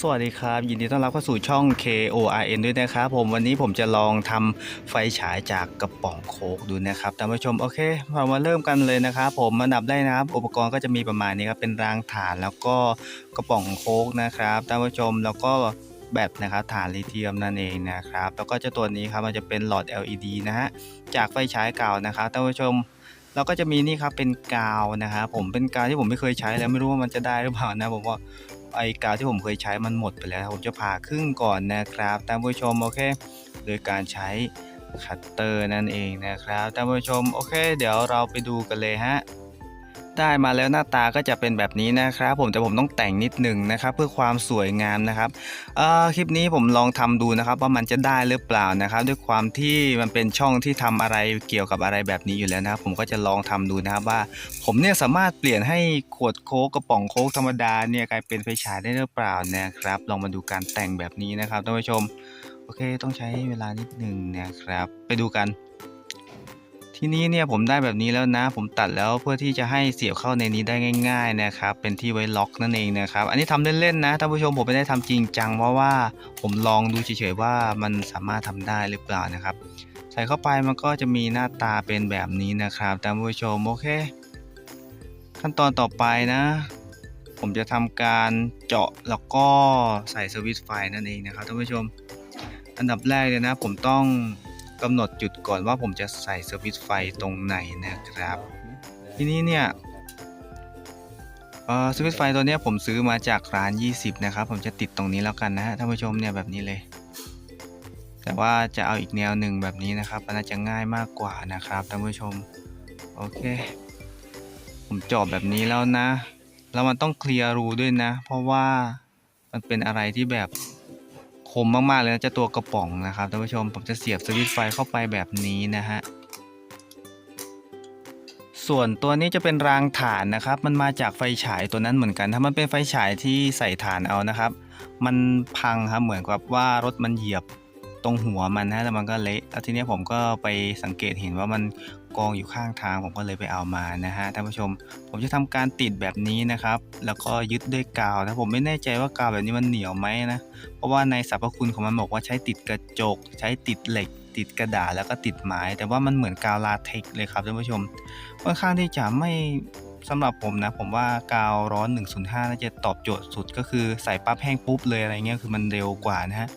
สวัสดีครับ ยินดีต้อนรับเข้าสู่ช่อง KORN ด้วยนะครับผมวันนี้ผมจะลองทำไฟฉายจากกระป๋องโคกดูนะครับท่านผู้ชมโอเคเรามาเริ่มกันเลยนะครับผมอันดับแรกนะครับ อุปกรณ์ก็จะมีประมาณนี้ครับเป็นรางฐานแล้วก็กระป๋องโคกนะครับท่านผู้ชมแล้วก็แบตนะครับฐานลิเธียมนั่นเองนะครับ แล้วก็เจ้าตัวนี้ครับมันจะเป็นหลอด LED นะฮะจากไฟฉายเก่านะครับท่านผู้ชมแล้วก็จะมีนี่ครับเป็นกาวนะครับผมเป็นกาวที่ผมไม่เคยใช้แล้วไม่รู้ว่ามันจะได้หรือเปล่านะผมว่า ไอกาวที่ผมเคยใช้มันหมดไปแล้ว ผมจะผ่าครึ่งก่อนนะครับท่านผู้ชมโอเค โดยการใช้คัตเตอร์นั่นเองนะครับท่านผู้ชมโอเค เดี๋ยวเราไปดูกันเลยฮะ ได้มาแล้วหน้าตาก็จะเป็นแบบนี้นะครับ ผมแต่ผมต้องแต่งนิดหนึ่งนะครับ เพื่อความสวยงามนะครับคลิปนี้ผมลองทำดูนะครับ ว่ามันจะได้หรือเปล่านะครับ ด้วยความที่มันเป็นช่องที่ทำอะไรเกี่ยวกับอะไรแบบนี้อยู่แล้วนะครับ ผมก็จะลองทำดูนะครับว่า ผมเนี่ยสามารถเปลี่ยนให้ขวดโค้กกระป๋องโค้กธรรมดาเนี่ยกลายเป็นไฟฉายได้หรือเปล่านะครับ ลองมาดูการแต่งแบบนี้นะครับท่านผู้ชม โอเค ต้องใช้เวลานิดหนึ่งนะครับ ไปดูกัน ทีนี้เนี่ยผมได้แบบนี้แล้วนะ ผมตัดแล้วเพื่อที่จะให้เสียบเข้าในนี้ได้ง่าย ๆนะครับ เป็นที่ไว้ล็อกนั่นเองนะครับ อันนี้ทำเล่นๆนะท่านผู้ชมผมไม่ได้ทำจริงจังเพราะว่าผมลองดูเฉยๆว่ามันสามารถทำได้หรือเปล่านะครับ ใส่เข้าไปมันก็จะมีหน้าตาเป็นแบบนี้นะครับท่านผู้ชมโอเค ขั้นตอนต่อไปนะ ผมจะทำการเจาะแล้วก็ใส่สวิตช์ไฟนั่นเองนะครับท่านผู้ชม อันดับแรกเลยนะ ผมต้อง กำหนดจุดก่อนว่าผมจะใส่สวิตช์ไฟตรงไหนนะครับ ทีนี้เนี่ยเอ่อสวิตช์ไฟตัวนี้ผมซื้อมาจากร้าน 20 นะครับ ผมจะติดตรงนี้แล้วกันนะฮะท่านผู้ชมเนี่ยแบบนี้เลย แต่ว่าจะเอาอีกแนวหนึ่งแบบนี้นะครับมันน่าจะง่ายมากกว่านะครับท่านผู้ชมโอเค ผมเจอบแบบนี้แล้วนะ แล้วมันต้องเคลียร์รูด้วยนะ เพราะว่ามันเป็นอะไรที่แบบ คมมากๆเลยนะเจะตัวกระป๋องนะครับท่านผู้ชมผมจะเสียบสวิตช์ไฟเข้าไปแบบนี้นะฮะส่วนตัวนี้จะเป็นรางฐานนะครับ มันมาจากไฟฉายตัวนั้นเหมือนกัน ถ้ามันเป็นไฟฉายที่ใส่ฐานเอานะครับ มันพังครับเหมือนกับว่ารถมันเหยียบตรงหัวมันนะแล้วมันก็เละแล้วทีนี้ผมก็ไปสังเกตเห็นว่ามัน กองอยู่ข้างทางผมก็เลยไปเอามานะฮะท่านผู้ชม ผมจะทำการติดแบบนี้นะครับ แล้วก็ยึดด้วยกาวนะผมไม่แน่ใจว่ากาวแบบนี้มันเหนียวไหมนะ เพราะว่าในสรรพคุณของมันบอกว่าใช้ติดกระจก ใช้ติดเหล็ก ติดกระดาษแล้วก็ติดไม้ แต่ว่ามันเหมือนกาวลาเท็กเลยครับท่านผู้ชมค่อนข้างที่จะไม่ สำหรับผมนะ ผมว่ากาวร้อน 105 น่าจะตอบโจทย์สุดก็คือใส่ปั๊บแห้งปุ๊บเลยอะไรเงี้ยคือมันเร็วกว่านะฮะ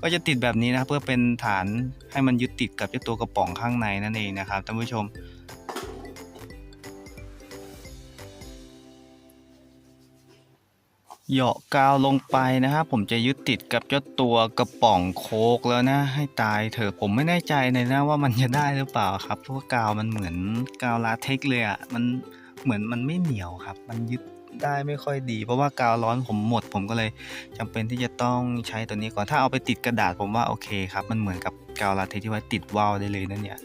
ก็จะติดแบบนี้นะเพื่อเป็นฐานให้มันยึดติดกับเจ้าตัวกระป๋องข้างในนั่นเองนะครับท่านผู้ชมเหยาะกาวลงไปนะครับผมจะยึดติดกับเจ้าตัวกระป๋องโคกแล้วนะ ให้ตายเถอะผมไม่แน่ใจเลยนะว่ามันจะได้หรือเปล่าครับเพราะว่ากาวมันเหมือนกาวลาเท็กเลยอะ่ะมัน เหมือนมันไม่เหนียวครับ มันยึดได้ไม่ค่อยดี เพราะว่ากาวร้อนผมหมด ผมก็เลยจำเป็นที่จะต้องใช้ตัวนี้ก่อนถ้าเอาไปติดกระดาษผมว่าโอเคครับ มันเหมือนกับกาวลาเทที่ไว้ติดวาวได้เลยนั่นเนี่ย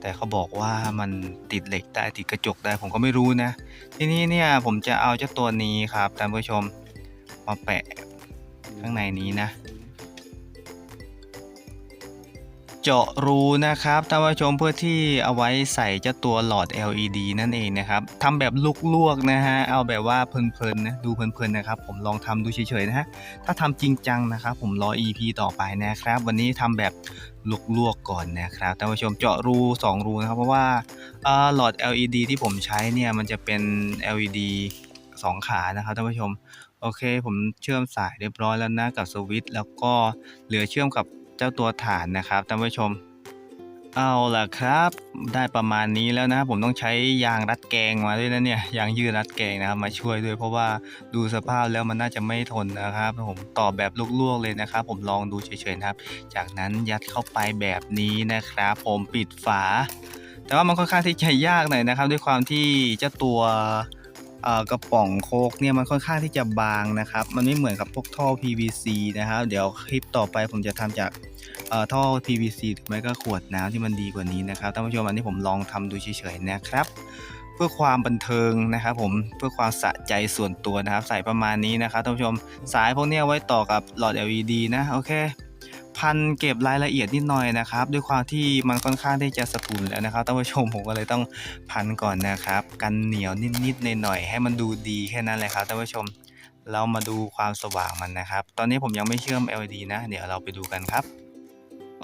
แต่เขาบอกว่ามันติดเหล็กได้ติดกระจกได้ผมก็ไม่รู้นะ ทีนี้เนี่ยผมจะเอาเจ้าตัวนี้ครับท่านผู้ชมมาแปะข้างในนี้นะ เจาะรูนะครับท่านผู้ชมเพื่อที่เอาไว้ใส่เจ้าตัวหลอด LED นั่นเองนะครับทำแบบลวกๆนะฮะเอาแบบว่าเพลินๆนะดูเพลินๆนะครับผมลองทำดูเฉยๆนะฮะถ้าทำจริงจังนะครับผมรอ EP ต่อไปนะครับ วันนี้ทำแบบลวกๆก่อนนะครับท่านผู้ชมเจาะรู 2 รูนะครับเพราะว่าหลอด LED ที่ผมใช้เนี่ยมันจะเป็น LED 2 ขานะครับท่านผู้ชมโอเค ผมเชื่อมสายเรียบร้อยแล้วนะกับสวิตช์แล้วก็เหลือเชื่อมกับ จ้าตัวฐานนะครับท่านผู้ชม เอาล่ะครับ ได้ประมาณนี้แล้วนะผมต้องใช้ยางรัดแกงมาด้วยนะเนี่ยยางยืดรัดแกงนะครับมาช่วยด้วยเพราะว่าดูสภาพแล้วมันน่าจะไม่ทนนะครับ ผมต่อแบบลวกๆเลยนะครับ ผมลองดูเฉยๆนะครับ จากนั้นยัดเข้าไปแบบนี้นะครับ ผมปิดฝา แต่ว่ามันค่อนข้างที่จะยากหน่อยนะครับ ด้วยความที่เจ้าตัวกระป๋องโคกเนี่ยมันค่อนข้างที่จะบางนะครับ มันไม่เหมือนกับพวกท่อ PVC นะครับ เดี๋ยวคลิปต่อไปผมจะทำจาก เอ่อท่อ PVC หรือไม่ก็ขวดน้ำที่มันดีกว่านี้นะครับท่านผู้ชมอันนี้ผมลองทำดูเฉยๆนะครับ เพื่อความบันเทิงนะครับผมเพื่อความสะใจส่วนตัวนะครับ ใส่ประมาณนี้นะครับท่านผู้ชมสายพวกนี้ไว้ต่อกับหลอด LED นะโอเคพันเก็บรายละเอียดนิดหน่อยนะครับ ด้วยความที่มันค่อนข้างที่จะสะทุนแล้วนะครับท่านผู้ชมผมก็เลยต้องพันก่อนนะครับ กันเหนียวนิดๆหน่อยๆให้มันดูดีแค่นั้นแหละครับท่านผู้ชมเรามาดูความสว่างมันนะครับ ตอนนี้ผมยังไม่เชื่อม LED นะ เดี๋ยวเราไปดูกันครับ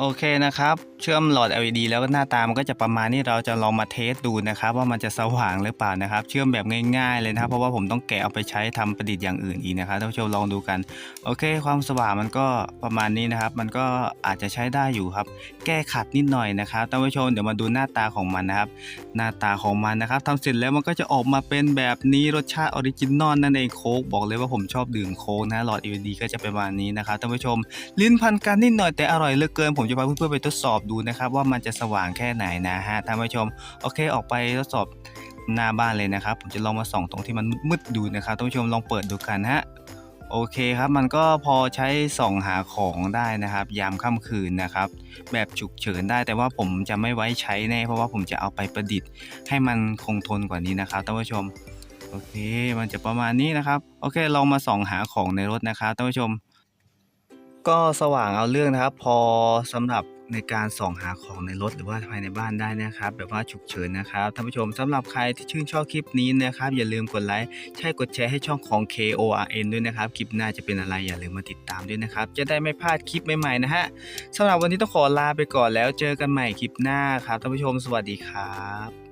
โอเคนะครับ เชื่อมหลอด LED แล้วก็หน้าตามันก็จะประมาณนี้เราจะลองมาเทสดูนะครับ ว่ามันจะสว่างหรือเปล่านะครับ เชื่อมแบบง่ายๆเลยนะครับ เพราะว่าผมต้องแกะเอาไปใช้ทำประดิษฐ์อย่างอื่นอีกนะครับท่านผู้ชมลองดูกัน โอเค ความสว่างมันก็ประมาณนี้นะครับ มันก็อาจจะใช้ได้อยู่ครับ แก้ขัดนิดหน่อยนะครับท่านผู้ชมเดี๋ยวมาดูหน้าตาของมันนะครับ หน้าตาของมันนะครับทำเสร็จแล้วมันก็จะออกมาเป็นแบบนี้รสชาติออริจินอลนั่นเองโค้กบอกเลยว่าผมชอบดื่มโค้กนะหลอด LED ก็จะประมาณนี้นะครับท่านผู้ชม ลิ้นพันกันนิดหน่อยแต่อร่อยเหลือเกินผมจะพาเพื่อนๆไปทดสอบดูนะครับว่ามันจะสว่างแค่ไหนนะฮะท่านผู้ชมโอเคออกไปทดสอบหน้าบ้านเลยนะครับ ผมจะลองมาส่องตรงที่มันมืดๆดูนะครับท่านผู้ชมลองเปิดดูกันฮะโอเคครับมันก็พอใช้ส่องหาของได้นะครับ ยามค่ำคืนนะครับ แบบฉุกเฉินได้แต่ว่าผมจะไม่ไว้ใช้แน่เพราะว่าผมจะเอาไปประดิษฐ์ ให้มันคงทนกว่านี้นะครับท่านผู้ชมโอเค มันจะประมาณนี้นะครับ โอเคลองมาส่องหาของในรถนะครับท่านผู้ชม ก็สว่างเอาเรื่องนะครับ พอสำหรับในการส่องหาของในรถหรือว่าภายในบ้านได้นะครับ แบบว่าฉุกเฉินนะครับท่านผู้ชมสำหรับใครที่ชื่นชอบคลิปนี้นะครับ อย่าลืมกดไลค์ใช่กดแชร์ให้ช่องของ KORN ด้วยนะครับ คลิปหน้าจะเป็นอะไรอย่าลืมมาติดตามด้วยนะครับ จะได้ไม่พลาดคลิปใหม่ๆนะฮะสำหรับวันนี้ต้องขอลาไปก่อนแล้วเจอกันใหม่คลิปหน้าครับท่านผู้ชมสวัสดีครับ